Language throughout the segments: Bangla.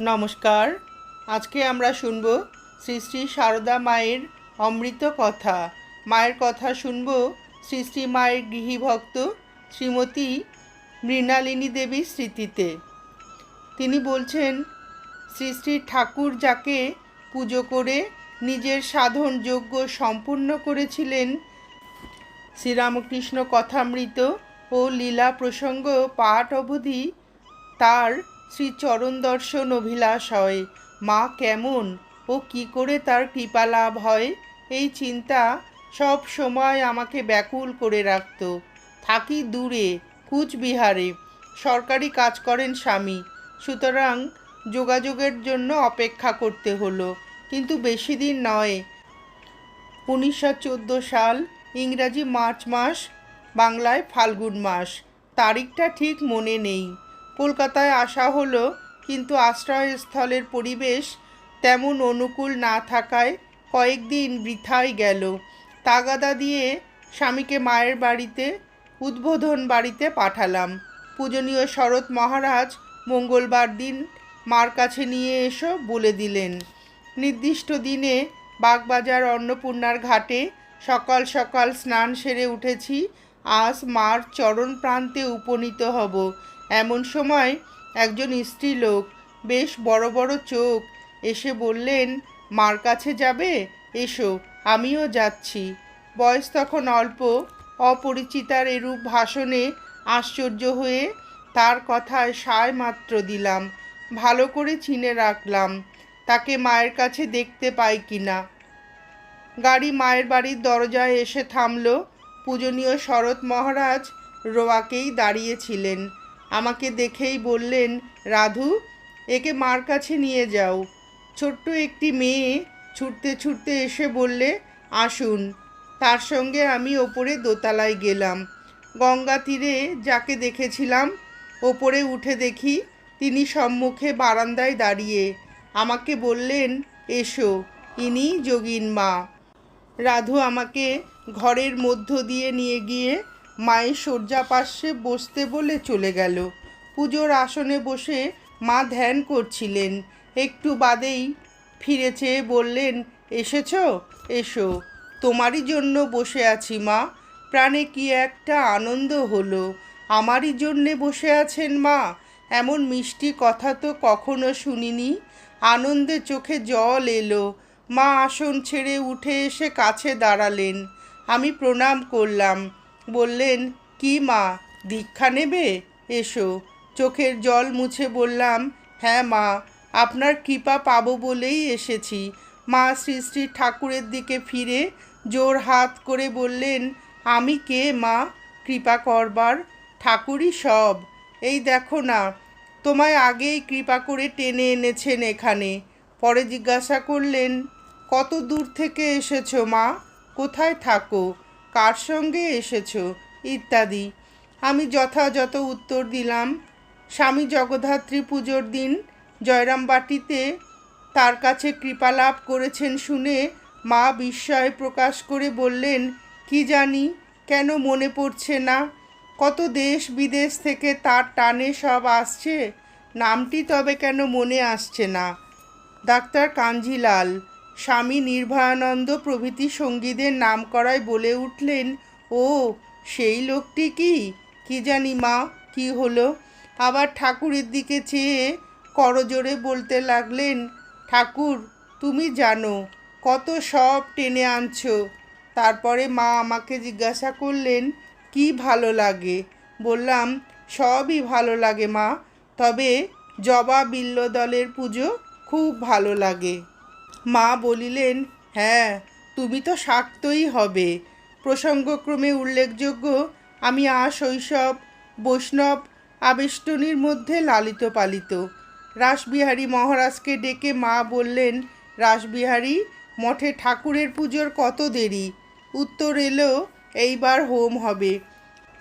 নমস্কার। আজকে আমরা শুনব শ্রী শ্রী সারদা মায়ের অমৃত কথা। মায়ের কথা শুনব শ্রী শ্রী মায়ের গৃহীভক্ত শ্রীমতী মৃণালিনী দেবীর স্মৃতিতে। তিনি বলছেন, শ্রী শ্রী ঠাকুর যাকে পুজো করে নিজের সাধন যজ্ঞ সম্পূর্ণ করেছিলেন, শ্রীরামকৃষ্ণ কথামৃত ও লীলা প্রসঙ্গ পাঠ অবধি তার শ্রীচরণ দর্শন অভিলাষ হয়। মা কেমন ও কি করে তার কৃপা লাভ হয়? এই চিন্তা সব সময় আমাকে ব্যাকুল করে রাখত। থাকি দূরে, কুচবিহারে। সরকারি কাজ করেন স্বামী। সুতরাং যোগাযোগের জন্য অপেক্ষা করতে হলো। কিন্তু বেশি দিন নয়। উনিশশো সাল, ইংরাজি মার্চ মাস, বাংলায় ফাল্গুন মাস। তারিখটা ঠিক মনে নেই। কলকাতায় আসা হলো, কিন্তু আশ্রয়স্থলের পরিবেশ তেমন অনুকূল না থাকায় কয়েকদিন বৃথাই গেল। তাগাদা দিয়ে স্বামীকে মায়ের বাড়িতে, উদ্বোধন বাড়িতে পাঠালাম। পূজনীয় শরৎ মহারাজ মঙ্গলবার দিন মার কাছে নিয়ে এসো বলে দিলেন। নির্দিষ্ট দিনে বাগবাজার অন্নপূর্ণার ঘাটে সকাল সকাল স্নান সেরে উঠেছি। আজ মার চরণ প্রান্তে উপনীত হব। এমন সময় একজন স্ত্রীলোক বেশ বড় বড় চোখ, এসে বললেন, মার কাছে যাবে? এসো, আমিও যাচ্ছি। বয়স তখন অল্প, অপরিচিতার এরূপ ভাষণে আশ্চর্য হয়ে তার কথায় সায় মাত্র দিলাম, ভালো করে চিনে রাখলাম, তাকে মায়ের কাছে দেখতে পাই কি না গাড়ি মায়ের বাড়ির দরজায় এসে থামলো, পূজনীয় শরৎ মহারাজ রোয়াকেই দাঁড়িয়েছিলেন। আমাকে দেখেই বললেন, রাধু, একে মার কাছে নিয়ে যাও। ছোট্ট একটি মেয়ে ছুটতে ছুটতে এসে বললে, আসুন। তার সঙ্গে আমি ওপরে দোতলায় গেলাম। গঙ্গা তীরে যাকে দেখেছিলাম, ওপরে উঠে দেখি তিনি সম্মুখে বারান্দায় দাঁড়িয়ে। আমাকে বললেন, এসো, ইনি যোগিন মা। রাধু আমাকে ঘরের মধ্য দিয়ে নিয়ে গিয়ে মায়ের শয্যা পাশে বসতে বলে চলে গেল। পুজোর আসনে বসে মা ধ্যান করছিলেন। একটু বাদেই ফিরে চেয়ে বললেন, এসেছ? এসো। তোমারই জন্য বসে আছি মা। প্রাণে কি একটা আনন্দ হলো। আমারই জন্যে বসে আছেন মা। এমন মিষ্টি কথা তো কখনো শুনিনি। আনন্দে চোখে জল এলো। মা আসন ছেড়ে উঠে এসে কাছে দাঁড়ালেন। আমি প্রণাম করলাম। বললেন, কি মা, দীক্ষা নেবে? এসো। চোখের জল মুছে বললাম হ্যাঁ মা, আপনার কৃপা পাবো বলেই এসেছি। মা শ্রী শ্রী ঠাকুরের দিকে ফিরে জোর হাত করে বললেন, আমি কে মা? কৃপা করবার, ঠাকুরই সব। এই দেখো না, তোমায় আগেই কৃপা করে টেনে এনেছেন এখানে। পরে জিজ্ঞাসা করলেন, কত দূর থেকে এসেছ মা? কোথায় থাকো? কার সঙ্গে এসেছ? ইত্যাদি। আমি যথাযথ উত্তর দিলাম, স্বামী জগদ্ধাত্রী পুজোর দিন জয়রামবাটিতে তার কাছে কৃপা লাভ করেছেন শুনে মা বিস্ময় প্রকাশ করে বললেন, কি জানি, কেন মনে পড়ছে না? কত দেশ বিদেশ থেকে তার টানে সব আসছে? নামটি তবে কেন মনে আসছে না? ডাক্তার কাঞ্জিলাল স্বামী নির্ভয়ানন্দ প্রভৃতি সঙ্গীদের নাম করায় বলে উঠলেন, ও, সেই লোকটি কি? কি জানি মা, কি হলো? আবার ঠাকুরের দিকে চেয়ে করজোরে বলতে লাগলেন, ঠাকুর, তুমি জানো, কত সব টেনে আনছো। তারপরে মা আমাকে জিজ্ঞাসা করলেন, কি ভালো লাগে? বললাম, সবই ভালো লাগে মা, তবে জবা বিল্লদলের পুজো খুব ভালো লাগে। মা বলিলেন হ্যাঁ তুমি তো শাক্তই হবে। প্রসঙ্গক্রমে উল্লেখযোগ্য, আমি আ শৈশব বৈষ্ণব, আবেষ্টনীর মধ্যে লালিত পালিত। রাসবিহারী মহারাজকে ডেকে মা বললেন, রাসবিহারী, মঠে ঠাকুরের পুজোর কত দেরি? উত্তর এলো, এইবার হোম হবে।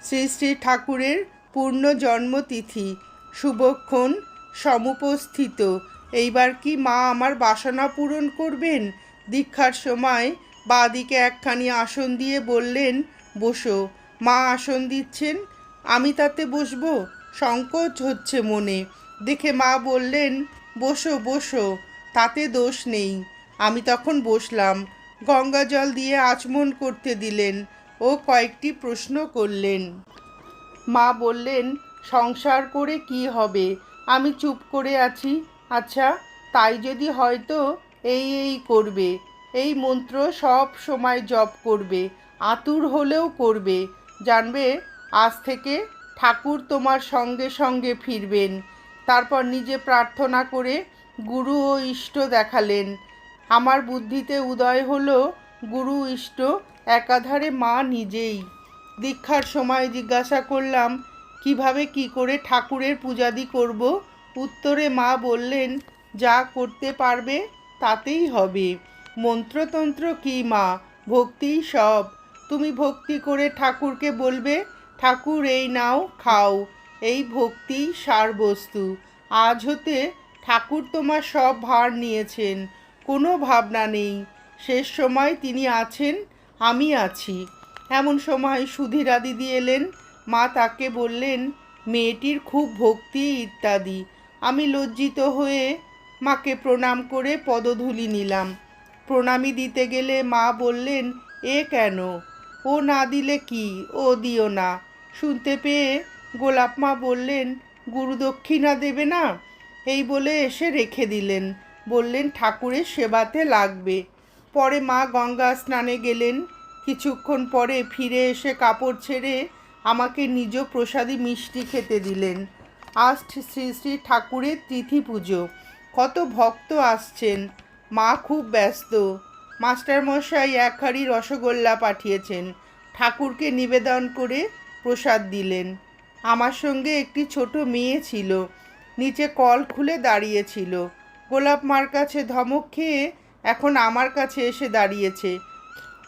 শ্রী শ্রী ঠাকুরের পূর্ণ জন্মতিথি শুভক্ষণ সমুপস্থিত। এইবার কি মা আমার বাসনা পূরণ করবেন? দীক্ষার সময় বাদিকে একখানি আসন দিয়ে বললেন, বসো, মা আসন দিচ্ছেন, আমি তাতে বসবো? সংকোচ হচ্ছে মনে। দেখে মা বললেন, বসো বসো, তাতে দোষ নেই। আমি তখন বসলাম। গঙ্গা জল দিয়ে আচমন করতে দিলেন। ও কয়েকটি প্রশ্ন করলেন। মা বললেন, সংসার করে কি হবে? আমি চুপ করে আছি। আচ্ছা তাই যদি হয়তো এই এই করবে, এই মন্ত্র সব সময় জপ করবে, আতুর হলেও করবে, জানবে আজ থেকে ঠাকুর তোমার সঙ্গে সঙ্গে ফিরবেন। তারপর নিজে প্রার্থনা করে গুরু ও ইষ্ট দেখালেন। আমার বুদ্ধিতে উদয় হলো গুরু ইষ্ট একাধারে মা নিজেই। দীক্ষার সময় জিজ্ঞাসা করলাম, কীভাবে কি করে ঠাকুরের পূজাদি করব? উত্তরে মা বললেন, যা করতে পারবে তাতেই হবে। মন্ত্রতন্ত্র কি মা? ভক্তিই সব। তুমি ভক্তি করে ঠাকুরকে বলবে, ঠাকুর এই নাও, খাও। এই ভক্তি সার বস্তু আজ হতে ঠাকুর তোমার সব ভার নিয়েছেন। কোনো ভাবনা নেই। শেষ সময় তিনি আছেন, আমি আছি। এমন সময় সুধীরা দিদি এলেন। মা তাকে বললেন, মেয়েটির খুব ভক্তি ইত্যাদি। আমি লজ্জিত হয়ে মাকে প্রণাম করে পদধূলি নিলাম। প্রণামী দিতে গেলে মা বললেন, এ কেন? ও না দিলে কি? ও দিও না। শুনতে পেয়ে গোলাপ মা বললেন গুরুদক্ষিণা দেবে না? এই বলে এসে রেখে দিলেন। বললেন, ঠাকুরের সেবাতে লাগবে। পরে মা গঙ্গা স্নানে গেলেন। কিছুক্ষণ পরে ফিরে এসে কাপড় ছেড়ে আমাকে নিজ প্রসাদী মিষ্টি খেতে দিলেন। আজ শ্রী শ্রী ঠাকুরের তিথি পুজো। কত ভক্ত আসছেন। মা খুব ব্যস্ত। মাস্টারমশাই এক হাঁড়ি রসগোল্লা পাঠিয়েছেন। ঠাকুরকে নিবেদন করে প্রসাদ দিলেন। আমার সঙ্গে একটি ছোট মেয়ে ছিল। নিচে কল খুলে দাঁড়িয়েছিল। গোলাপ মার কাছে ধমক খেয়ে এখন আমার কাছে এসে দাঁড়িয়েছে।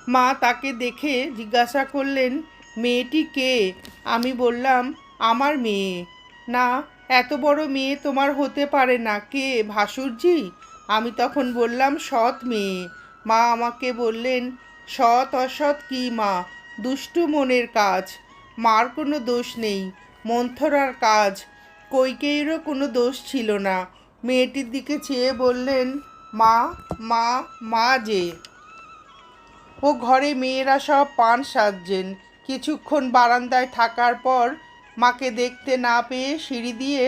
মা তাকে দেখে জিজ্ঞাসা করলেন, মেয়েটি কে? আমি বললাম, আমার মেয়ে। না, এত বড় মেয়ে তোমার হতে পারে না। কে? ভাসুরজি? আমি তখন বললাম, সৎ মেয়ে। মা আমাকে বললেন, সৎ অসৎ কি মা? দুষ্টু মনের কাজ। মার কোনো দোষ নেই, মন্থরার কাজ। কৈকেয়ীরও কোনো দোষ ছিল না। মেয়েটির দিকে চেয়ে বললেন, মা মা মা যে। ও ঘরে মেয়েরা সব পান সাজছেন। কিছুক্ষণ বারান্দায় থাকার পর মাকে দেখতে না পেয়ে সিঁড়ি দিয়ে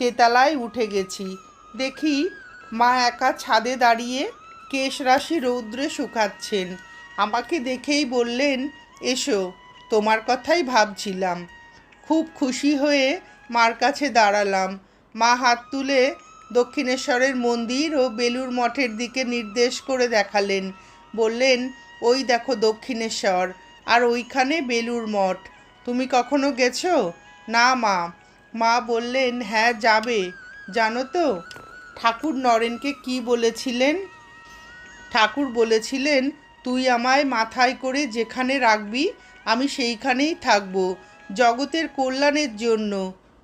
তেতালায় উঠে গেছি। দেখি মা একা ছাদে দাঁড়িয়ে কেশরাশি রৌদ্রে শুকাচ্ছেন। আমাকে দেখেই বললেন, এসো, তোমার কথাই ভাবছিলাম। খুব খুশি হয়ে মার কাছে দাঁড়ালাম। মা হাত তুলে দক্ষিণেশ্বরের মন্দির ও বেলুর মঠের দিকে নির্দেশ করে দেখালেন। বললেন, ওই দেখো দক্ষিণেশ্বর, আর ওইখানে বেলুর মঠ। তুমি কখনো গেছো? না মা মা বললেন হ্যাঁ যাবে। জানো তো, ঠাকুর নরেনকে কি বলেছিলেন? ঠাকুর বলেছিলেন, তুই আমায় মাথায় করে যেখানে রাখবি, আমি সেইখানেই থাকব, জগতের কল্যাণের জন্য,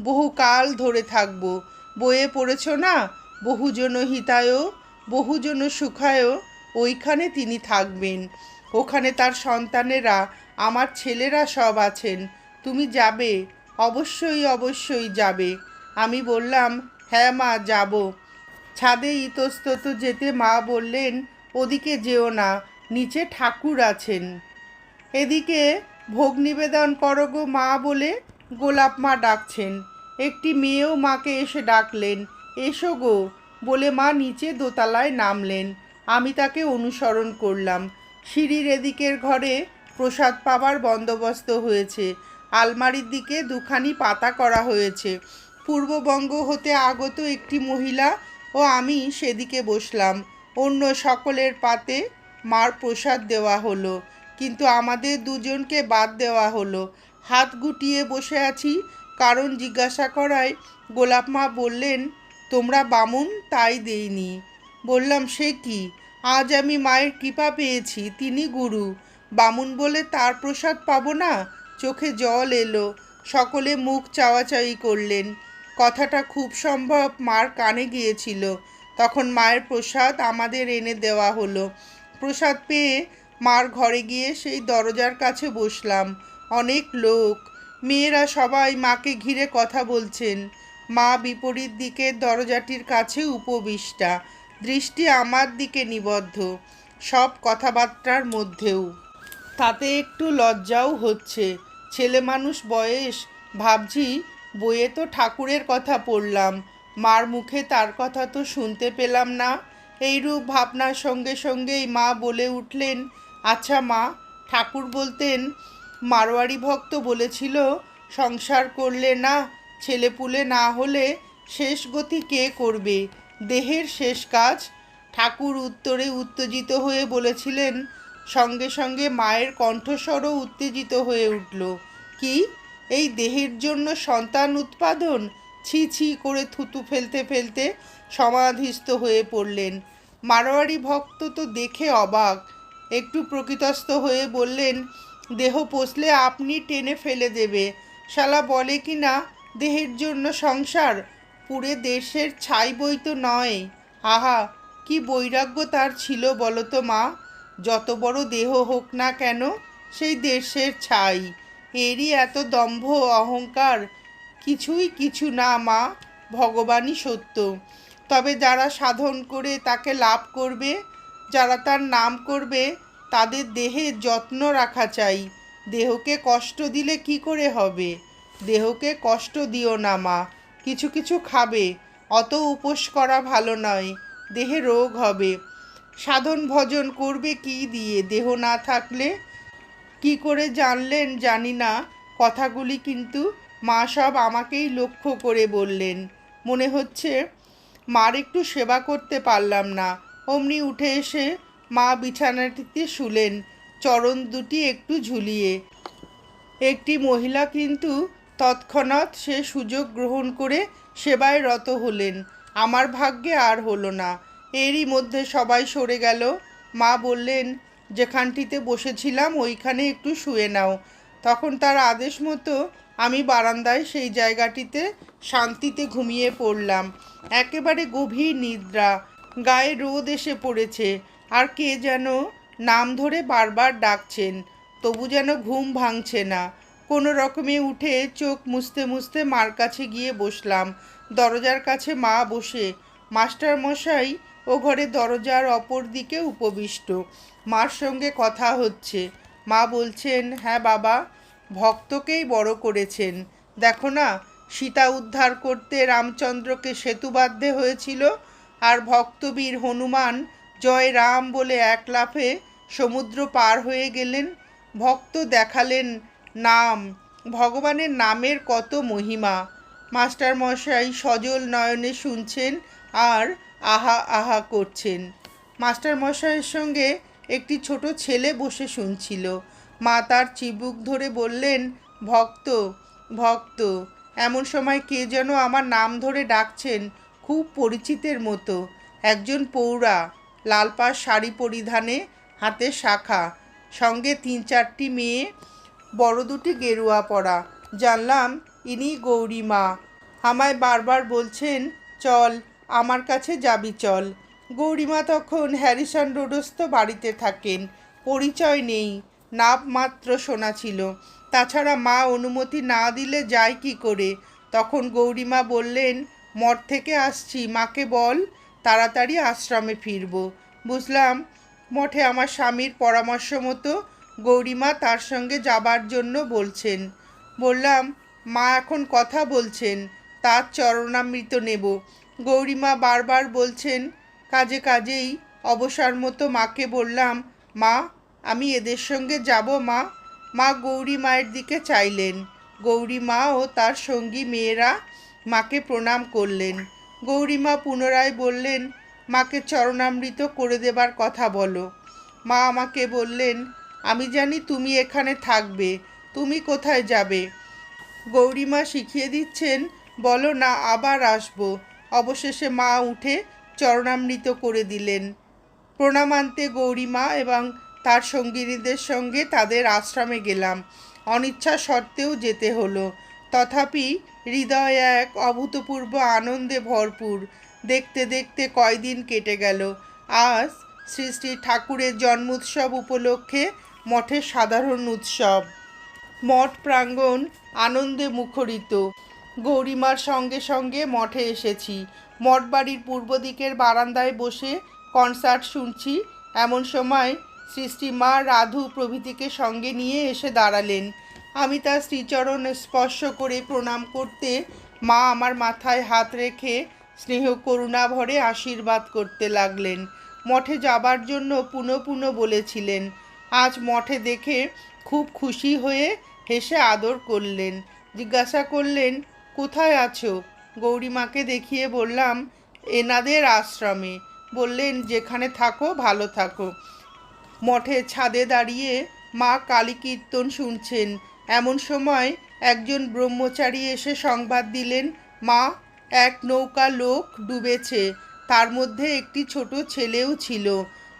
বহুকাল ধরে থাকব। বইয়ে পড়েছ না, বহুজন হিতায়, বহুজন সুখায়, ওইখানে তিনি থাকবেন। ওখানে তার সন্তানেরা, আমার ছেলেরা সব আছেন। তুমি যাবে অবশ্যই অবশ্যই যাবে। আমি বললাম হ্যাঁ মা, যাব। ছাদে ইতস্তত যেতে মা বললেন, ওদিকে যেও না, নিচে ঠাকুর আছেন। এদিকে ভোগ নিবেদন করো গো মা বলে গোলাপ মা ডাকছেন। একটি মেয়েও মাকে এসে ডাকলেন, এসো গো। বলে মা নিচে দোতলায় নামলেন। আমি তাকে অনুসরণ করলাম। সিঁড়ির এদিকের ঘরে প্রসাদ পাবার বন্দোবস্ত হয়েছে। আলমারির দিকে দুখানি পাতা করা হয়েছে। পূর্ববঙ্গ হতে আগত একটি মহিলা ও আমি সেদিকে বসলাম। অন্য সকলের পাতে মার প্রসাদ দেওয়া হলো, কিন্তু আমাদের দুজনকে বাদ দেওয়া হলো। হাত গুটিয়ে বসে আছি, কারণ জিজ্ঞাসা করায় গোলাপ মা বললেন, তোমরা বামুন তাই দেইনি। বললাম, সে কি? আজ আমি মায়ের কৃপা পেয়েছি, তিনি গুরু। বামুন বলে তার প্রসাদ পাবো না? চোখে জল এলো। সকলে মুখ চাওয়াচাওয়ি করলেন। কথাটা খুব সম্ভব মার কানে গিয়েছিল। তখন মায়ের প্রসাদ আমাদের এনে দেওয়া হলো। প্রসাদ পেয়ে মার ঘরে গিয়ে সেই দরজার কাছে বসলাম। অনেক লোক। মেয়েরা সবাই মাকে ঘিরে কথা বলছেন। মা বিপরীত দিকের দরজাটির কাছে উপবিষ্টা। দৃষ্টি আমার দিকে নিবদ্ধ। সব কথাবার্তার মধ্যেও। তাতে একটু লজ্জাও হচ্ছে। ছেলে মানুষ বয়স, ভাবছি বইয়ে তো ঠাকুরের কথা পড়লাম, মার মুখে তার কথা তো শুনতে পেলাম না। এইরূপ ভাবনার সঙ্গে সঙ্গেই মা বলে উঠলেন আচ্ছা মা, ঠাকুর বলতেন, মারোয়ারি ভক্ত বলেছিল, সংসার করলে না ছেলেপুলে না হলে শেষ গতি কে করবে? দেহের শেষ কাজ? ঠাকুর উত্তরে উত্তেজিত হয়ে বলেছিলেন সঙ্গে সঙ্গে মায়ের কণ্ঠস্বরও উত্তেজিত হয়ে উঠল। কি? এই দেহের জন্য সন্তান উৎপাদন? ছি ছি করে থুতু ফেলতে ফেলতে সমাধিস্থ হয়ে পড়লেন। মারোয়ারি ভক্ত তো দেখে অবাক। একটু প্রকৃতস্থ হয়ে বললেন, দেহ পোষলে আপনি টেনে ফেলে দেবে। শালা বলে কি না, দেহের জন্য সংসার পুরে দেশের ছাই বই তো নয়। আহা, কি বৈরাগ্য তার ছিল বলো তো মা? যত বড় দেহ হোক না কেন, সেই দেশের ছাই। এরই এত দম্ভ, অহংকার। কিছুই কিছু না, মা, ভগবানই সত্য। তবে যারা সাধন করে তাকে লাভ করবে, যারা তার নাম করবে, তাদের দেহের যত্ন রাখা চাই। দেহকে কষ্ট দিলে কি করে হবে? দেহকে কষ্ট দিও না, মা। কিছু কিছু খাবে, অত উপোস করা ভালো নয়। দেহে রোগ হবে। সাধন ভজন করবে কি দিয়ে? দেহ না থাকলে কি করে জানলেন জানি না। কথাগুলি কিন্তু মা সব আমাকেই লক্ষ্য করে বললেন। মনে হচ্ছে মার একটু সেবা করতে পারলাম না। অমনি উঠে এসে মা বিছানাটিতে শুলেন, চরণ দুটি একটু ঝুলিয়ে। একটি মহিলা কিন্তু তৎক্ষণাৎ সে সুযোগ গ্রহণ করে সেবায় রত হলেন। আমার ভাগ্যে আর হলো না। এরই মধ্যে সবাই সরে গেল। মা বললেন, যেখানটিতে বসেছিলাম, ওইখানে একটু শুয়ে নাও। তখন তার আদেশ মতো আমি বারান্দায় সেই জায়গাটিতে শান্তিতে ঘুমিয়ে পড়লাম। একেবারে গভীর নিদ্রা, গায়ে রোদ এসে পড়েছে, আর কে যেন নাম ধরে বারবার ডাকছেন, তবু যেন ঘুম ভাঙছে না। কোনো রকমে উঠে চোখ মুছতে মুছতে মার কাছে গিয়ে বসলাম। দরজার কাছে মা বসে মাস্টার মশাই ও ঘরে দরজার অপর দিকে উপবিষ্ট। মার সঙ্গে কথা হচ্ছে। মা বলছেন হ্যাঁ বাবা, ভক্তকেই বড় করেছেন। দেখো না, সীতা উদ্ধার করতে রামচন্দ্রকে সেতু বাঁধতে হয়েছিল, আর ভক্তবীর হনুমান জয় রাম বলে এক লাফে সমুদ্র পার হয়ে গেলেন। ভক্ত দেখালেন নাম, ভগবানের নামের কত মহিমা। মাস্টার মশাই সজল নয়নে শুনছেন আর আহা আহা করছেন। মাস্টার মশাইয়ের সঙ্গে একটি ছোট ছেলে বসে শুনছিল। মা তার চিবুক ধরে বললেন, ভক্ত ভক্ত, এমন সময় কে যেন আমার নাম ধরে ডাকছেন, খুব পরিচিতের মতো। একজন পৌরা লাল পাড় শাড়ি পরিধানে, হাতে শাখা, সঙ্গে তিন চারটি মেয়ে, বড় দুটি গেরুয়া পরা। জানলাম, ইনি গৌরী মা। আমায় বারবার বলছেন, চল আমার কাছে যাবি চল। গৌরীমা তখন হ্যারিসন রোডস্থ বাড়িতে থাকেন। পরিচয় নেই নাম মাত্র শোনা ছিল। তাছাড়া মা অনুমতি না দিলে যায় কি করে? তখন গৌরীমা বললেন, মঠ থেকে আসছি, মাকে বল, তাড়াতাড়ি আশ্রমে ফিরব। বুঝলাম, মঠে আমার স্বামীর পরামর্শ মতো গৌরীমা তার সঙ্গে যাবার জন্য বলছেন। বললাম, মা এখন কথা বলছেন, তার চরণামৃত নেব। গৌরীমা বারবার বলছেন, কাজে কাজেই অবসর মতো মাকে বললাম, মা, আমি এদের সঙ্গে যাব, মা। মা গৌরী মায়ের দিকে চাইলেন। গৌরী মা ও তার সঙ্গী মেয়েরা মাকে প্রণাম করলেন। গৌরীমা পুনরায় বললেন, মাকে চরণামৃত করে দেবার কথা বলো। মা আমাকে বললেন, আমি জানি তুমি এখানে থাকবে, তুমি কোথায় যাবে? গৌরীমা শিখিয়ে দিচ্ছেন, বলো না, আবার আসব। অবশেষে মা উঠে চরণামৃত করে দিলেন। প্রণামান্তে গৌরীমা এবং তার সঙ্গিনীদের সঙ্গে তাদের আশ্রমে গেলাম। অনিচ্ছা সত্ত্বেও যেতে হলো। তথাপি হৃদয় এক অভূতপূর্ব আনন্দে ভরপুর। দেখতে দেখতে কয়দিন কেটে গেল। আজ শ্রী শ্রী ঠাকুরের জন্মোৎসব উপলক্ষে মঠের সাধারণ উৎসব। মঠ প্রাঙ্গণ আনন্দে মুখরিত। গৌরীমার সঙ্গে সঙ্গে মঠে এসেছি। মঠ বাড়ির পূর্ব দিকের বারান্দায় বসে কনসার্ট শুনছি। এমন সময় সৃষ্টি মা রাধু প্রভৃতিকে সঙ্গে নিয়ে এসে দাঁড়ালেন। আমি তার শ্রীচরণ স্পর্শ করে প্রণাম করতে মা আমার মাথায় হাত রেখে স্নেহ করুণা ভরে আশীর্বাদ করতে লাগলেন। মঠে যাবার জন্য পুনঃ পুনঃ বলেছিলেন। আজ মঠে দেখে খুব খুশি হয়ে হেসে আদর করলেন। জিজ্ঞাসা করলেন কোথায় আছো? গৌরীমাকে দেখিয়ে বললাম, এনাদের আশ্রমে। বললেন, যেখানে থাকো, ভালো থাকো। মঠের ছাদে দাঁড়িয়ে মা কালী কীর্তন শুনছেন। এমন সময় একজন ব্রহ্মচারী এসে সংবাদ দিলেন, মা, এক নৌকা লোক ডুবেছে। তার মধ্যে একটি ছোট ছেলেও ছিল।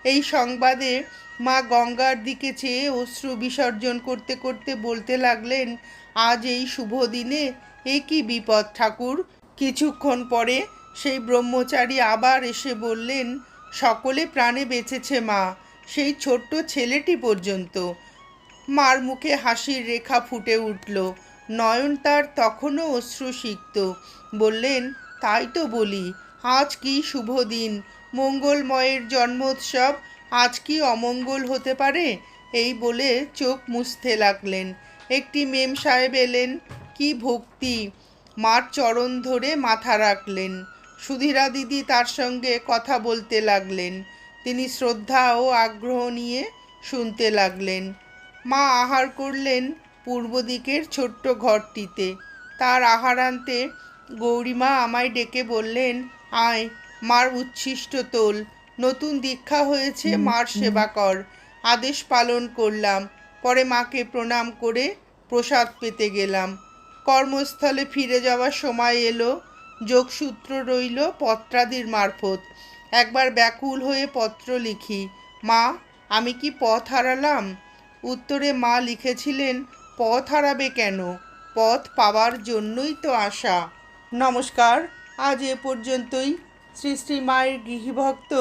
এই সংবাদে মা গঙ্গার দিকে চেয়ে অশ্রু বিসর্জন করতে করতে বলতে লাগলেন, আজ এই শুভ দিনে এ কি বিপদ ঠাকুর? কিছুক্ষণ পরে সেই ব্রহ্মচারী আবার এসে বললেন, সকলে প্রাণে বেঁচেছে মা, সেই ছোট্ট ছেলেটি পর্যন্ত। মার মুখে হাসির রেখা ফুটে উঠল। নয়ন তার তখনও অশ্রুসিক্ত। বললেন, তাই তো বলি, আজ কি শুভ দিন? মঙ্গলময়ের জন্মোৎসব আজ কি অমঙ্গল হতে পারে? এই বলে চোখ মুছতে লাগলেন। একটি মেম সাহেব এলেন কি ভক্তি? মার চরণ ধরে মাথা রাখলেন। সুধীরা দিদি তার সঙ্গে কথা বলতে লাগলেন। তিনি শ্রদ্ধা ও আগ্রহ নিয়ে শুনতে লাগলেন। মা আহার করলেন পূর্ব দিকের ছোট্ট ঘরটিতে। তার আহার আনতে গৌরীমা আমায় ডেকে বললেন আয় মার উচ্ছিষ্ট তোল। নতুন দীক্ষা হয়েছে মার সেবা কর। আদেশ পালন করলাম। পরে মাকে প্রণাম করে প্রসাদ পেতে গেলাম। কর্মস্থলে ফিরে যাওয়ার সময় এলো, যোগসূত্র রইল পত্রাদির মারফত। একবার ব্যাকুল হয়ে পত্র লিখি, মা, আমি কি পথ হারালাম? উত্তরে মা লিখেছিলেন, পথ হারাবে কেন? পথ পাওয়ার জন্যই তো আশা। নমস্কার, আজ এ পর্যন্তই। শ্রী শ্রী মায়ের গৃহভক্ত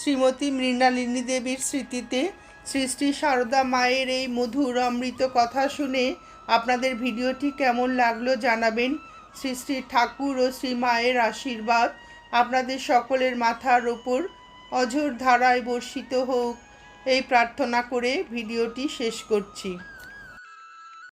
শ্রীমতী মৃণালিনী দেবীর স্মৃতিতে শ্রী শ্রী সারদা মায়ের এই মধুর অমৃত কথা শুনে আপনাদের ভিডিওটি কেমন লাগল জানাবেন। শ্রী শ্রী ঠাকুর ও শ্রী মায়ের আশীর্বাদ আপনাদের সকলের মাথার ওপর অঝোর ধারায় বর্ষিত হোক। এই প্রার্থনা করে ভিডিওটি শেষ করছি।